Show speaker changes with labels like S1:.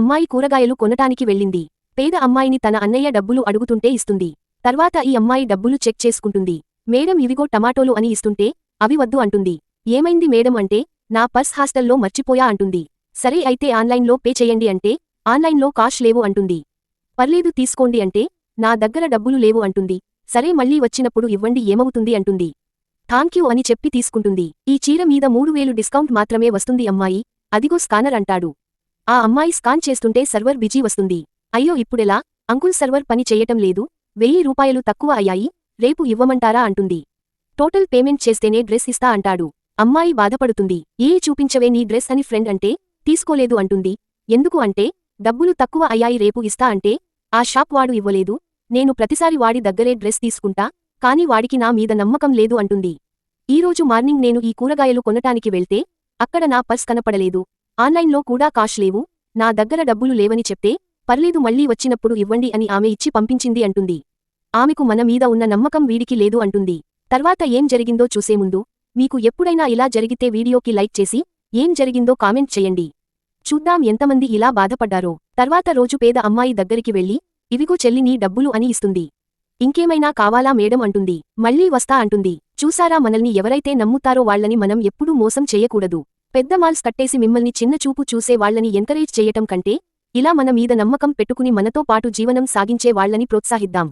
S1: అమ్మాయి కూరగాయలు కొనటానికి వెళ్ళింది. పేద అమ్మాయిని తన అన్నయ్య డబ్బులు అడుగుతుంటే ఇస్తుంది. తర్వాత ఈ అమ్మాయి డబ్బులు చెక్ చేసుకుంటుంది. మేడం ఇవిగో టమాటోలు అని ఇస్తుంటే అవి వద్దు అంటుంది. ఏమైంది మేడం అంటే నా పర్స్ హాస్టల్లో మర్చిపోయా అంటుంది. సరే అయితే ఆన్లైన్లో పే చేయండి అంటే ఆన్లైన్లో కాష్ లేవు అంటుంది. పర్లేదు తీసుకోండి అంటే నా దగ్గర డబ్బులు లేవు అంటుంది. సరే మళ్ళీ వచ్చినప్పుడు ఇవ్వండి ఏమవుతుంది అంటుంది. థాంక్యూ అని చెప్పి తీసుకుంటుంది. ఈ చీర మీద మూడు వేలు డిస్కౌంట్ మాత్రమే వస్తుంది అమ్మాయి. అదిగో స్కానర్ అంటాడు. ఆ అమ్మాయి స్కాన్ చేస్తుంటే సర్వర్ బిజీ వస్తుంది. అయ్యో ఇప్పుడెలా? అంకుల్ సర్వర్ పని చెయ్యటం లేదు. వెయ్యి రూపాయలు తక్కువ అయ్యాయి. రేపు ఇవ్వమంటారా అంటుంది. టోటల్ పేమెంట్ చేస్తేనే డ్రెస్ ఇస్తా అంటాడు. అమ్మాయి బాధపడుతుంది. ఏ చూపించవే నీ డ్రెస్ అని ఫ్రెండ్ అంటే తీసుకోలేదు అంటుంది. ఎందుకు అంటే డబ్బులు తక్కువ అయ్యాయి రేపు ఇస్తా అంటే ఆ షాప్ వాడు ఇవ్వలేదు. నేను ప్రతిసారి వాడి దగ్గరే డ్రెస్ తీసుకుంటా కాని వాడికి నా మీద నమ్మకం లేదు అంటుంది. ఈరోజు మార్నింగ్ నేను ఈ కూరగాయలు కొనటానికి వెళ్తే అక్కడ నా పర్స్ కనపడలేదు. ఆన్లైన్లో కూడా కాష్ లేవు. నా దగ్గర డబ్బులు లేవని చెప్తే పర్లేదు మళ్ళీ వచ్చినప్పుడు ఇవ్వండి అని ఆమె ఇచ్చి పంపించింది అంటుంది. ఆమెకు మన మీద ఉన్న నమ్మకం వీడికి లేదు అంటుంది. తర్వాత ఏం జరిగిందో చూసే ముందు మీకు ఎప్పుడైనా ఇలా జరిగితే వీడియోకి లైక్ చేసి ఏం జరిగిందో కామెంట్ చేయండి. చూద్దాం ఎంతమంది ఇలా బాధపడ్డారో. తర్వాత రోజు పేద అమ్మాయి దగ్గరికి వెళ్ళి ఇవిగో చెల్లి నీ డబ్బులు అని ఇస్తుంది. ఇంకేమైనా కావాలా మేడం అంటుంది. మళ్ళీ వస్తా అంటుంది. చూసారా మనల్ని ఎవరైతే నమ్ముతారో వాళ్ళని మనం ఎప్పుడూ మోసం చేయకూడదు. పెద్ద మాల్స్ కట్టేసి మిమ్మల్ని చిన్న చూపు చూసే వాళ్ళని ఎంకరేజ్ చేయటం కంటే ఇలా మన మీద నమ్మకం పెట్టుకుని మనతో పాటు జీవనం సాగించే వాళ్ళని ప్రోత్సహిద్దాం.